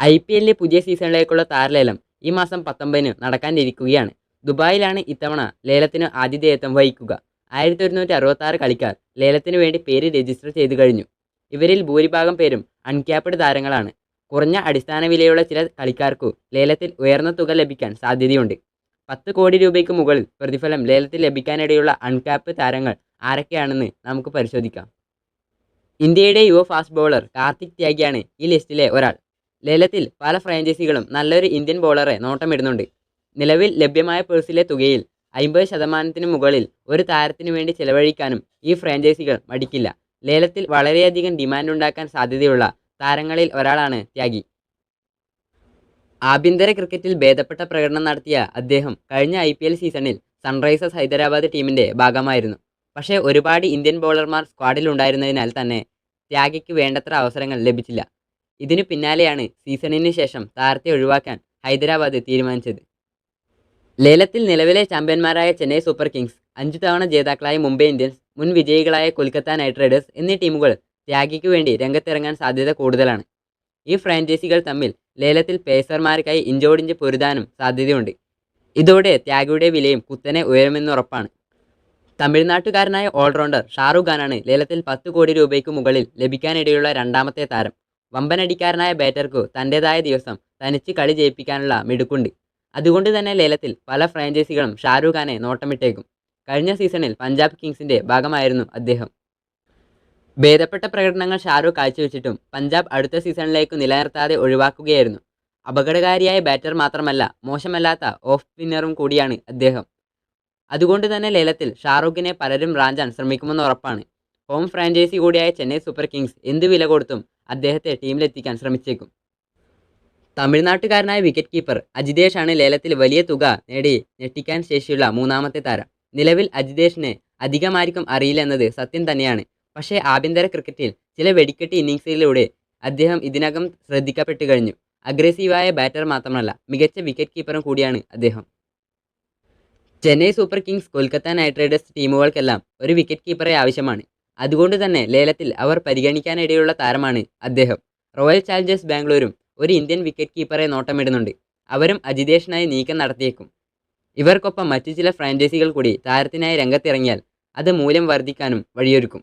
I P എല്ലിലെ പുതിയ സീസണിലേക്കുള്ള താരലേലം ഈ മാസം പത്തൊമ്പതിന് നടക്കാനിരിക്കുകയാണ്. ദുബായിലാണ് ഇത്തവണ ലേലത്തിന് ആതിഥേയത്വം വഹിക്കുക. ആയിരത്തി ഒരുന്നൂറ്റി അറുപത്താറ് കളിക്കാർ ലേലത്തിന് വേണ്ടി പേര് രജിസ്റ്റർ ചെയ്തു കഴിഞ്ഞു. ഇവരിൽ ഭൂരിഭാഗം പേരും അൺക്യാപ്ഡ് താരങ്ങളാണ്. കുറഞ്ഞ അടിസ്ഥാന വിലയുള്ള ചില കളിക്കാർക്കു ലേലത്തിൽ ഉയർന്ന തുക ലഭിക്കാൻ സാധ്യതയുണ്ട്. പത്ത് കോടി രൂപയ്ക്ക് മുകളിൽ പ്രതിഫലം ലേലത്തിൽ ലഭിക്കാനിടയുള്ള അൺക്യാപ്പ് താരങ്ങൾ ആരൊക്കെയാണെന്ന് നമുക്ക് പരിശോധിക്കാം. ഇന്ത്യയുടെ യുവ ഫാസ്റ്റ് ബൗളർ കാർത്തിക് ത്യാഗിയാണ് ഈ ലിസ്റ്റിലെ ഒരാൾ. ലേലത്തിൽ പല ഫ്രാഞ്ചൈസികളും നല്ലൊരു ഇന്ത്യൻ ബോളറെ നോട്ടമിടുന്നുണ്ട്. നിലവിൽ ലഭ്യമായ പേഴ്സിലെ തുകയിൽ അമ്പത് ശതമാനത്തിന് മുകളിൽ ഒരു താരത്തിനു വേണ്ടി ചെലവഴിക്കാനും ഈ ഫ്രാഞ്ചൈസികൾ മടിക്കില്ല. ലേലത്തിൽ വളരെയധികം ഡിമാൻഡ് ഉണ്ടാക്കാൻ സാധ്യതയുള്ള താരങ്ങളിൽ ഒരാളാണ് ത്യാഗി. ആഭ്യന്തര ക്രിക്കറ്റിൽ ഭേദപ്പെട്ട പ്രകടനം നടത്തിയ അദ്ദേഹം കഴിഞ്ഞ ഐ സീസണിൽ സൺറൈസേഴ്സ് ഹൈദരാബാദ് ടീമിന്റെ ഭാഗമായിരുന്നു. പക്ഷേ ഒരുപാട് ഇന്ത്യൻ ബൗളർമാർ സ്ക്വാഡിലുണ്ടായിരുന്നതിനാൽ തന്നെ ത്യാഗിക്ക് വേണ്ടത്ര അവസരങ്ങൾ ലഭിച്ചില്ല. ഇതിനു പിന്നാലെയാണ് സീസണിന് ശേഷം താരത്തെ ഒഴിവാക്കാൻ ഹൈദരാബാദ് തീരുമാനിച്ചത്. ലേലത്തിൽ നിലവിലെ ചാമ്പ്യന്മാരായ ചെന്നൈ സൂപ്പർ കിങ്സ് അഞ്ചു തവണ ജേതാക്കളായ മുംബൈ ഇന്ത്യൻസ് മുൻ വിജയികളായ കൊൽക്കത്ത നൈറ്റ് റൈഡേഴ്സ് എന്നീ ടീമുകൾ ത്യാഗിക്ക് വേണ്ടി രംഗത്തിറങ്ങാൻ സാധ്യത കൂടുതലാണ്. ഈ ഫ്രാഞ്ചൈസികൾ തമ്മിൽ ലേലത്തിൽ പേസർമാർക്കായി ഇഞ്ചോടിഞ്ച് പൊരുതാനും സാധ്യതയുണ്ട്. ഇതോടെ ത്യാഗിയുടെ വിലയും കുത്തനെ ഉയരുമെന്നുറപ്പാണ്. തമിഴ്നാട്ടുകാരനായ ഓൾറൗണ്ടർ ഷാറുഖ് ഖാനാണ് ലേലത്തിൽ പത്ത് കോടി രൂപയ്ക്ക് മുകളിൽ ലഭിക്കാനിടയുള്ള രണ്ടാമത്തെ താരം. വമ്പനടിക്കാരനായ ബാറ്റർക്കു തന്റെതായ ദിവസം തനിച്ച് കളി ജയിപ്പിക്കാനുള്ള മിടുക്കുണ്ട്. അതുകൊണ്ട് തന്നെ ലേലത്തിൽ പല ഫ്രാഞ്ചൈസികളും ഷാരൂഖ് ഖാനെ നോട്ടമിട്ടേക്കും. കഴിഞ്ഞ സീസണിൽ പഞ്ചാബ് കിങ്സിന്റെ ഭാഗമായിരുന്നു അദ്ദേഹം. ഭേദപ്പെട്ട പ്രകടനങ്ങൾ ഷാരൂഖ് കാഴ്ചവെച്ചിട്ടും പഞ്ചാബ് അടുത്ത സീസണിലേക്ക് നിലനിർത്താതെ ഒഴിവാക്കുകയായിരുന്നു. അപകടകാരിയായ ബാറ്റർ മാത്രമല്ല മോശമല്ലാത്ത ഓഫ് സ്പിന്നറും കൂടിയാണ് അദ്ദേഹം. അതുകൊണ്ട് തന്നെ ലേലത്തിൽ ഷാറൂഖിനെ പലരും റാഞ്ചാൻ ശ്രമിക്കുമെന്ന് ഉറപ്പാണ്. ഹോം ഫ്രാഞ്ചൈസി കൂടിയായ ചെന്നൈ സൂപ്പർ കിങ്സ് എന്ത് വില കൊടുത്തും അദ്ദേഹത്തെ ടീമിലെത്തിക്കാൻ ശ്രമിച്ചേക്കും. തമിഴ്നാട്ടുകാരനായ വിക്കറ്റ് കീപ്പർ അജിതേഷാണ് ലേലത്തിൽ വലിയ തുക നേടി ഞെട്ടിക്കാൻ ശേഷിയുള്ള മൂന്നാമത്തെ താരം. നിലവിൽ അജിതേഷിനെ അധികമാർക്കും അറിയില്ലെന്നത് സത്യം തന്നെയാണ്. പക്ഷേ ആഭ്യന്തര ക്രിക്കറ്റിൽ ചില വെടിക്കെട്ട് ഇന്നിങ്സിലൂടെ അദ്ദേഹം ഇതിനകം ശ്രദ്ധിക്കപ്പെട്ടു കഴിഞ്ഞു. അഗ്രസീവായ ബാറ്റർ മാത്രമല്ല മികച്ച വിക്കറ്റ് കീപ്പറും കൂടിയാണ് അദ്ദേഹം. Chennai super kings Kolkata knight riders ടീമുകൾക്കെല്ലാം ഒരു വിക്കറ്റ് കീപ്പറെ ആവശ്യമാണ്. അതുകൊണ്ട് തന്നെ ലേലത്തിൽ അവർ പരിഗണിക്കാനിടയുള്ള താരമാണ് അദ്ദേഹം. റോയൽ ചാലഞ്ചേഴ്സ് ബാംഗ്ലൂരും ഒരു ഇന്ത്യൻ വിക്കറ്റ് കീപ്പറെ നോട്ടമിടുന്നുണ്ട്. അവരും അജിതേഷനായി നീക്കം നടത്തിയേക്കും. ഇവർക്കൊപ്പം മറ്റു ചില ഫ്രാഞ്ചൈസികൾ കൂടി താരത്തിനായി രംഗത്തിറങ്ങിയാൽ അത് മൂല്യം വർദ്ധിക്കാനും വഴിയൊരുക്കും.